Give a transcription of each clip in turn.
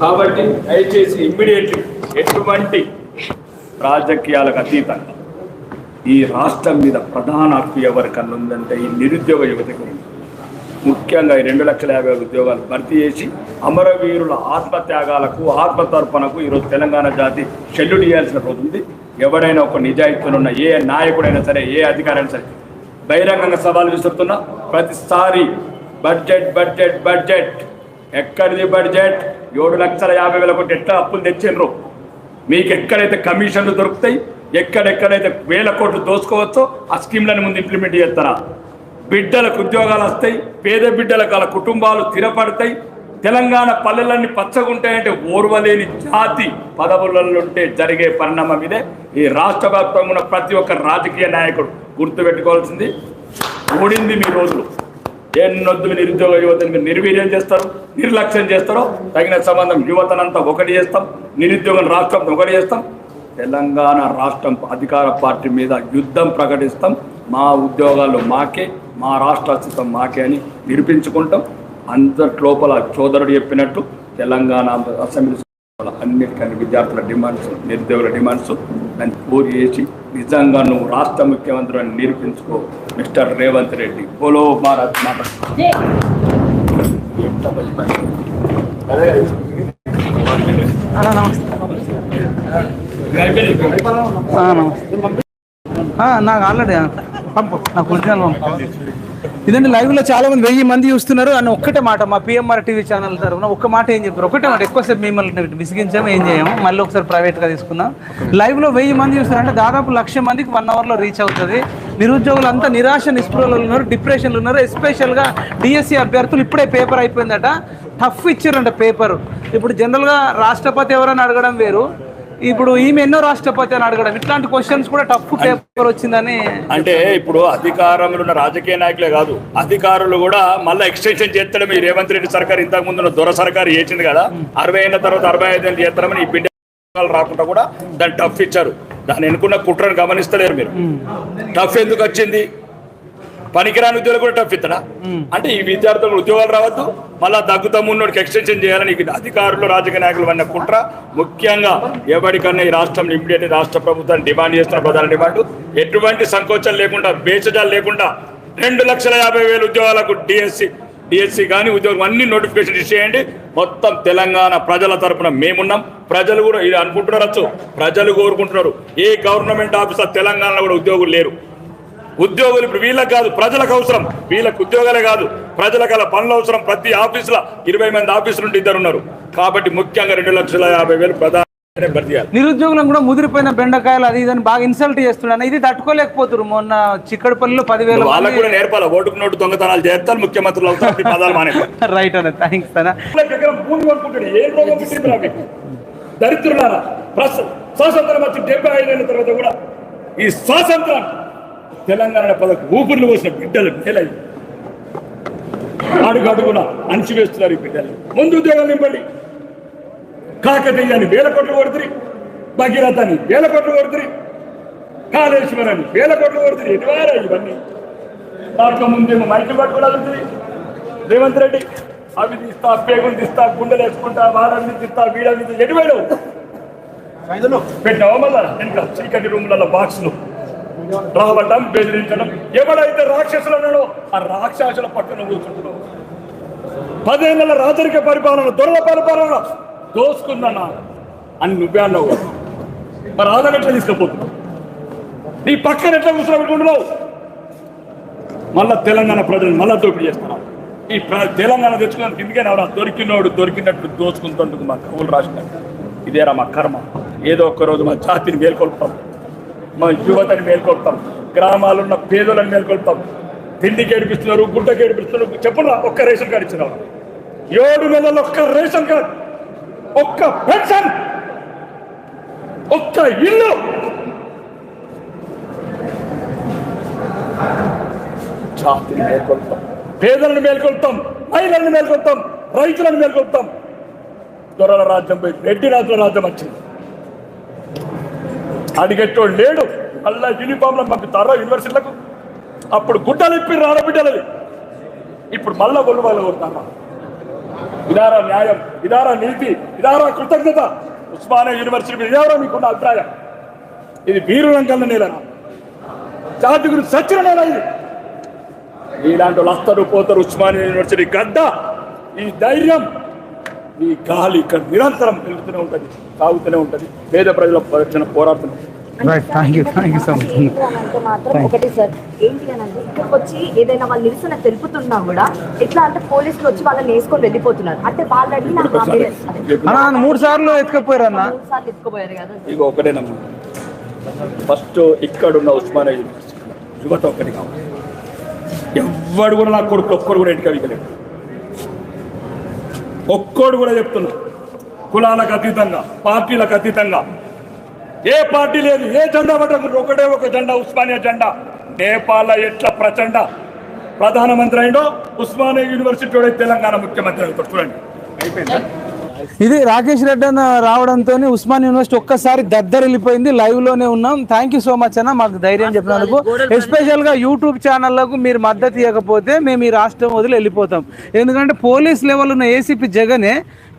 కాబట్టి దయచేసి ఇమ్మీడియట్లీ ఎటువంటి రాజకీయాలకు అతీతంగా ఈ రాష్ట్రం మీద ప్రధాన హక్కు ఎవరికన్నా ఉందంటే ఈ నిరుద్యోగ యువతకు ముఖ్యంగా ఈ రెండు లక్షల యాభై ఉద్యోగాలు భర్తీ చేసి అమరవీరుల ఆత్మత్యాగాలకు ఆత్మతర్పణకు ఈరోజు తెలంగాణ జాతి షెడ్యూల్ చేయాల్సిన రోజు ఉంది. ఎవరైనా ఒక నిజాయితీలో ఉన్న ఏ నాయకుడైనా సరే ఏ అధికారైనా సరే బహిరంగంగా సవాలు విసురుతున్నా ప్రతిసారి బడ్జెట్ బడ్జెట్ బడ్జెట్ ఎక్కడిది బడ్జెట్? ఏడు లక్షల యాభై వేల కోట్లు ఎట్లా అప్పులు తెచ్చిండ్రు? మీకు ఎక్కడైతే కమిషన్లు దొరుకుతాయి ఎక్కడెక్కడైతే వేల కోట్లు దోసుకోవచ్చో ఆ స్కీమ్లను ముందు ఇంప్లిమెంట్ చేస్తారా? బిడ్డలకు ఉద్యోగాలు వస్తాయి పేద బిడ్డలకు వాళ్ళ కుటుంబాలు స్థిరపడతాయి. తెలంగాణ పల్లెలన్నీ పచ్చగుంటాయంటే ఓర్వలేని జాతి పదవులలోంటే జరిగే పరిణామం ఇదే. ఈ రాష్ట్ర వ్యాప్తంగా ఉన్న ప్రతి ఒక్క రాజకీయ నాయకుడు గుర్తుపెట్టుకోవాల్సింది. ఓడింది మీ రోజులు. ఎన్నొద్దు నిరుద్యోగ యువతని మీరు నిర్వీర్యం చేస్తారు నిర్లక్ష్యం చేస్తారో తగిన సంబంధం యువతనంతా ఒకటి చేస్తాం నిరుద్యోగం రాష్ట్రం ఒకటి చేస్తాం. తెలంగాణ రాష్ట్రం అధికార పార్టీ మీద యుద్ధం ప్రకటిస్తాం. మా ఉద్యోగాలు మాకే మా రాష్ట్ర అస్తిత్వం మాకే అని నిరూపించుకుంటాం. అందరి లోపల సోదరుడు చెప్పినట్టు తెలంగాణ అసెంబ్లీ అన్నిటికన్నా విద్యార్థుల డిమాండ్స్ నిరుద్యోగుల డిమాండ్స్ దాన్ని పూరి చేసి నిజంగా నువ్వు రాష్ట్ర ముఖ్యమంత్రి అని నిరూపించుకో మిస్టర్ రేవంత్ రెడ్డి. బోలో భారత్ మాట నాకు ఆల్రెడీ పంపు నాకు ఒరిజినల్ పంపు. ఇదండి లైవ్లో చాలా మంది వెయ్యి మంది చూస్తున్నారు అని ఒక్కటే మాట మా పిఎంఆర్ టీవీ ఛానల్ తరఫున ఒక్క మాట ఏం చెప్పారు. ఒకటే మాట ఎక్కువసేపు మిమ్మల్ని విసిగించాము ఏం చేయము. మళ్ళీ ఒకసారి ప్రైవేట్గా తీసుకుందాం. లైవ్లో వెయ్యి మంది చూస్తున్నారు అంటే దాదాపు లక్ష మందికి వన్ అవర్లో రీచ్ అవుతుంది. నిరుద్యోగులు అంతా నిరాశ నిస్పృహలు ఉన్నారు డిప్రెషన్లు ఉన్నారు. ఎస్పెషల్గా డిఎస్సి అభ్యర్థులు ఇప్పుడే పేపర్ అయిపోయిందట. టఫ్ ఇచ్చారంట పేపర్ ఇప్పుడు జనరల్గా రాష్ట్రపతి ఎవరైనా అడగడం వేరు. ఇప్పుడు ఈమె ఎన్నో రాష్ట్రపతి అని అడగడం. ఇట్లాంటి క్వశ్చన్స్ కూడా టఫ్ పేపర్ వచ్చిందని అంటే ఇప్పుడు అధికారంలో ఉన్న రాజకీయ నాయకులే కాదు అధికారులు కూడా మళ్ళీ ఎక్స్టెన్షన్ చేస్తాడు మీ రేవంత్ రెడ్డి సర్కార్. ఇంతకు ముందు దొర సర్కార్ చేసింది కదా అరవై అయిన తర్వాత అరవై ఐదు ఏళ్ళు చేస్తారని ఈ బిడ్డ రాకుండా కూడా దాన్ని టఫ్ ఇచ్చారు. దాన్ని ఎన్నుకున్న కుట్రను గమనిస్తలేరు మీరు. టఫ్ ఎందుకు వచ్చింది? పనికిరాని ఉద్యోగులు కూడా టఫ్ ఇస్తాడా అంటే ఈ విద్యార్థులకు ఉద్యోగాలు రావద్దు మళ్ళా దగ్గుతాము ఉన్నోడికి ఎక్స్టెన్షన్ చేయాలని అధికారులు రాజకీయ నాయకులు అన్న కుట్ర. ముఖ్యంగా ఎవరికన్నా ఈ రాష్ట్రం ఇమ్మీడియట్ రాష్ట్ర ప్రభుత్వాన్ని డిమాండ్ చేస్తున్న ప్రధాన డిమాండ్. ఎటువంటి సంకోచం లేకుండా బేచజాలు లేకుండా రెండు లక్షల యాభై వేల ఉద్యోగాలకు డిఎస్సి డిఎస్సి కానీ ఉద్యోగం అన్ని నోటిఫికేషన్ ఇచ్చేయండి మొత్తం తెలంగాణ ప్రజల తరపున మేమున్నాం. ప్రజలు కూడా ఇది అనుకుంటున్నారు ప్రజలు కోరుకుంటున్నారు. ఏ గవర్నమెంట్ ఆఫీసర్ తెలంగాణలో కూడా ఉద్యోగులు లేరు. ఉద్యోగులు ఇప్పుడు వీళ్ళకి కాదు ప్రజలకు అవసరం. వీళ్ళకి ఉద్యోగాలే కాదు ప్రజలకు అలా పనులు అవసరం. ప్రతి ఆఫీసులో ఇరవై మంది ఆఫీసులు నుండి ఇద్దరు ఉన్నారు. కాబట్టి ముఖ్యంగా రెండు లక్షల యాభై వేలు ప్రధాన నిరుద్యోగులను కూడా ముదిరిపోయిన బెండకాయలు అది ఇదని బాగా ఇన్సల్ట్ చేస్తున్నాను ఇది తట్టుకోలేకపోతున్నారు మొన్న చిక్కడపల్లిలో పదివేల వాళ్ళకు కూడా నేర్పాలి? ఓటుకు నోటు దొంగతనాలు చేస్తారు ముఖ్యమంత్రులు అవుతారు ఈ పదాలు మానే. రైట్ అన్న. థ్యాంక్స్ దరిద్రులారా స్వాతంత్రం వచ్చి డెబ్బై ఐదేళ్ళ తర్వాత కూడా. ఈ స్వాతంత్రం తెలంగాణ పదకు ఊపిర్లు పోసిన బిడ్డలు నేలై అడుగు అడుగున అణిచివేస్తున్నారు ఈ బిడ్డలు. ముందు ఉద్యోగాలు నింపండి. కాకతీయాన్ని వేల కోట్లు కొడుతురి భగీరథని వేల కోట్లు కొడుతురి కాళేశ్వరాన్ని వేల కోట్లు కొడుతురి ఎటువారా ఇవన్నీ? దాంట్లో ముందేమో మైకులు పట్టుకోవాలి రేవంత్ రెడ్డి అవి తీస్తా పేగులు తీస్తా గుండెలు వేసుకుంటా వారాన్ని తీస్తా వీడని ఎటువైడు పెట్టావా మళ్ళా? ఇంకా చీకటి రూములలో బాక్సులు రావడం బెదిరించడం ఎవడైతే రాక్షసులనో ఆ రాక్షసుల పక్కన కూర్చుంటున్నావు పదేళ్ళ రాజరిక పరిపాలన దొరల పరిపాలన దోసుకుందన్న. అని నువ్వే అన్నావు. మరి ఆధార్ ఎట్లా తీసుకుపోతున్నావు? నీ పక్కన ఎట్లా కూర్చోబెట్టుకుంటున్నావు మళ్ళా తెలంగాణ ప్రజలు మళ్ళా దోపిడీ చేస్తున్నావు ఈ ప్ర- తెలంగాణ తెచ్చుకున్నాను ఎందుకని ఎవరా దొరికినోడు దొరికినట్టు దోచుకుంటుందుకు మా కవులు రాసినట్టు ఇదేరా మా కర్మ. ఏదో ఒక్కరోజు మా జాతిని మేల్కొల్పుతాం మా యువతని మేల్కొల్పుతాం గ్రామాలున్న పేదలను మేల్కొల్పుతాం తిండికి ఏడిపిస్తున్నారు గుడ్డకి ఏడిపిస్తున్నారు చెప్పున ఒక్క రేషన్ కార్డు ఇచ్చిన ఏడు నెలలు ఒక్క రేషన్ కార్డు ఒక్క పెన్షన్ ఒక్క ఇల్లు. జాతిని మేల్కొల్పుతాం పేదలను మేల్కొల్పుతాం మహిళలను మేల్కొల్పుతాం రైతులను మేల్కొల్పుతాం దొరల రాజ్యం పోయి రెడ్డి రాజుల రాజ్యం వచ్చింది. అడిగెట్టోడు లేడు. మళ్ళా యూనిఫామ్లను పంపిస్తారా యూనివర్సిటీలకు అప్పుడు గుడ్డలు ఇప్పి రాడబిడ్డలది ఇప్పుడు మళ్ళా గొల్లు వాళ్ళు కొడతారా ఇదారా న్యాయం ఇదారా నీతి ఇదారా కృతజ్ఞత. ఉస్మానియా యూనివర్సిటీ మీద ఇదారా మీకున్న అభిప్రాయం? ఇది వీరులంకన్న నేలనా? జాతి గురించి సచ్చిన నేల ఇది. ఇలాంటి వాళ్ళు వస్తారు పోతారు ఉస్మానియా యూనివర్సిటీ గడ్డ ఈ ధైర్యం ఈ గాలి ఇక్కడ నిరంతరం పెరుగుతూనే ఉంటుంది సాగుతూనే ఉంటుంది. పేద ప్రజల పరిరక్షణ పోరాడుతున్నాం right thank you thank you so much అంటే మాత్రం ఒకటి సార్ ఏంటి అని అంటే ఇక్కడికి వచ్చి ఏదైనా వాళ్ళు నిరసన తెలుపుతున్నా కూడా ఎట్లా అంటే పోలీసులు వచ్చి వాళ్ళని వేసుకొని వెళ్ళిపోతున్నారు. అంటే వాళ్ళని నా హామీ అన్న నన్ను మూడు సార్లు ఎత్తుకపోయారు అన్న. మూడు సార్లు ఎత్తుకుపోయారు కదా. ఇక ఒకటే నమ్ము. ఫస్ట్ ఇక్కడున్న ఉస్మానియా యువత ఒక్కటి కావాలి. ఎవ్వడు కూడా నా కొడుకు ఒక్కడు కూడా ఇంటికి అవికలేడు ఒక్కోడు కూడా చెప్తున్నా. కులాలకు అతీతంగా పార్టీలకు అతీతంగా. ఏ పార్టీ లేదు ఏ జెండా పట్టకుండా ఒకటే ఒక జెండా ఉస్మానియా జెండా. నేపాల్ ఎట్లా ప్రచండ? ప్రధానమంత్రి అయిందో ఉస్మానియా యూనివర్సిటీ తెలంగాణ ముఖ్యమంత్రి అవుతాడు. చూడండి. అయిపోయిందా? ఇది రాకేష్ రెడ్డి అన్న రావడంతో ఉస్మాన్ యూనివర్సిటీ ఒక్కసారి దద్దరిల్లిపోయింది. లైవ్లోనే ఉన్నాం. థ్యాంక్ యూ సో మచ్ అన్న. మాకు ధైర్యం చెప్పినందుకు. ఎస్పెషల్గా యూట్యూబ్ ఛానళ్ళకు మీరు మద్దతు ఇవ్వకపోతే మేము ఈ రాష్ట్రం వదిలి వెళ్ళిపోతాం. ఎందుకంటే పోలీస్ లెవెల్ ఉన్న ఏసీపీ జగనే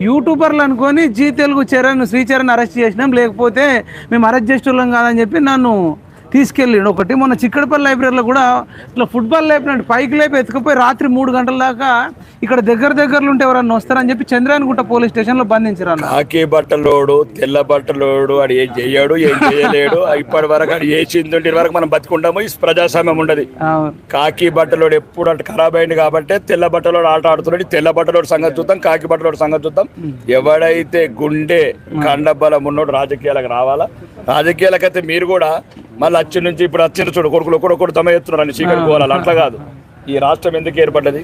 యూట్యూబర్లు అనుకొని జీ తెలుగు చరణ్ శ్రీచరణ్ అరెస్ట్ చేసినాం. లేకపోతే మేము అరెస్ట్ చేసేవాళ్ళం కాదని చెప్పి నన్ను తీసుకెళ్ళిండు. ఒకటి మొన్న చిక్కడపల్లి లైబ్రరీలో కూడా ఇట్లా ఫుట్బాల్ లేపినట్టు పైకి లేపి ఎత్తుకుపోయి రాత్రి మూడు గంటల దాకా ఇక్కడ దగ్గర దగ్గరలో ఉంటే ఎవరన్నా వస్తారని చెప్పి చంద్రాయనగుట్ట పోలీస్ స్టేషన్లో బంధించారు అన్న కాకి బట్టలోడు తెల్ల బట్టలోడు ఆడు ఏం చెయ్యాడు ఏం చేయలేడు ఇప్పటి వరకు ఏ చిందుంటి వరకు మనం బతుకుంటాము ఈ ప్రజాస్వామ్యం ఉండదు. కాకి బట్టలోడు ఎప్పుడు అంటే ఖరాబ్ అయింది కాబట్టి తెల్ల బట్టలోడు ఆట ఆడుతున్నాడు. తెల్ల బట్టలోడు సంగతి చూద్దాం కాకి బట్టలోడు సంగతి చూద్దాం. ఎవడైతే గుండె కండబలం ఉన్నోడు రాజకీయాలకు రావాలా? రాజకీయాలకైతే మీరు కూడా మళ్ళీ వచ్చి నుంచి ఇప్పుడు వచ్చిన చూడు కొడుకులు ఒకడొకడు తమ ఎత్తున్నారు అని చీకటి పోవాలి అట్లా కాదు. ఈ రాష్ట్రం ఎందుకు ఏర్పడ్డది.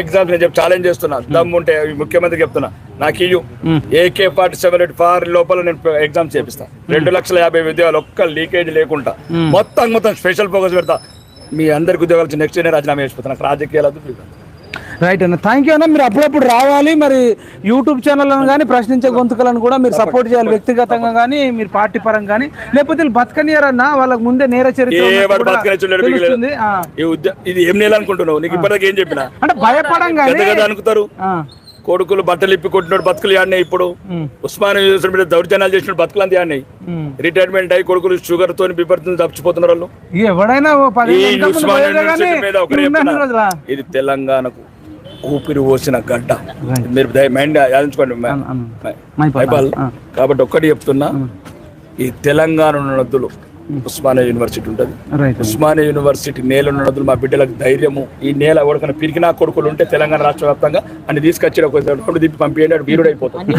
ఎగ్జామ్స్ నేను చెప్పి ఛాలెంజ్ చేస్తున్నా. దమ్ముంటే ఈ ముఖ్యమంత్రి చెప్తున్నా. నాకు ఇయ్యు. AK forty seven eight four లోపల నేను ఎగ్జామ్ చేపిస్తా. రెండు లక్షల యాభై ఉద్యోగాలు ఒక్క లీకేజ్ లేకుండా. మొత్తం మొత్తం స్పెషల్ ఫోకస్ పెడతా. మీ అందరికి ఉద్యోగాలు నెక్స్ట్ ఇయర్ రాజీనామా చేసిపోతా నాకు రాజకీయాలు. రైట్ అన్న. థ్యాంక్ యూ అన్న. మీరు అప్పుడప్పుడు రావాలి. మరి యూట్యూబ్ ఛానళ్ళను కానీ ప్రశ్నించే గొంతుకలను కూడా మీరు సపోర్ట్ చేయాలి. వ్యక్తిగతంగా కానీ మీరు పార్టీ పరంగా కానీ లేకపోతే బతకనియరన్న వాళ్ళకి ముందే నేర చరిత్ర ఇది ఏం నేల అనుకుంటున్నావు? నీకు ఏం చెప్పినా? అంటే భయపడం. కొడుకులు బట్టలు ఇప్పి కొట్టినోడు బతుకులు ఆడినాయి ఇప్పుడు. ఉస్మానియా యూనివర్సిటీ మీద దౌర్జన్యాలు చేసిన బతుకులు అంతే ఆడినాయి. రిటైర్మెంట్ అయ్యి కొడుకులు షుగర్ తోని బిపర్తో తప్పిపోతున్నారు వాళ్ళు? ఇది తెలంగాణకు ఊపిరి పోసిన గడ్డ. మీరు మైండ్. మ- మైపాల్. కాబట్టి ఒక్కటి చెప్తున్నా ఈ తెలంగాణ ఉన్న నదులు ఉస్మానియా యూనివర్సిటీ ఉంటుంది. ఉస్మానియా యూనివర్సిటీ నేల ఉన్న నదులు మా బిడ్డలకు ధైర్యము. ఈ నేల ఎవరికైనా పిరికినా కొడుకులు ఉంటే తెలంగాణ రాష్ట్ర వ్యాప్తంగా అని తీసుకొచ్చి ఒక పంపించండి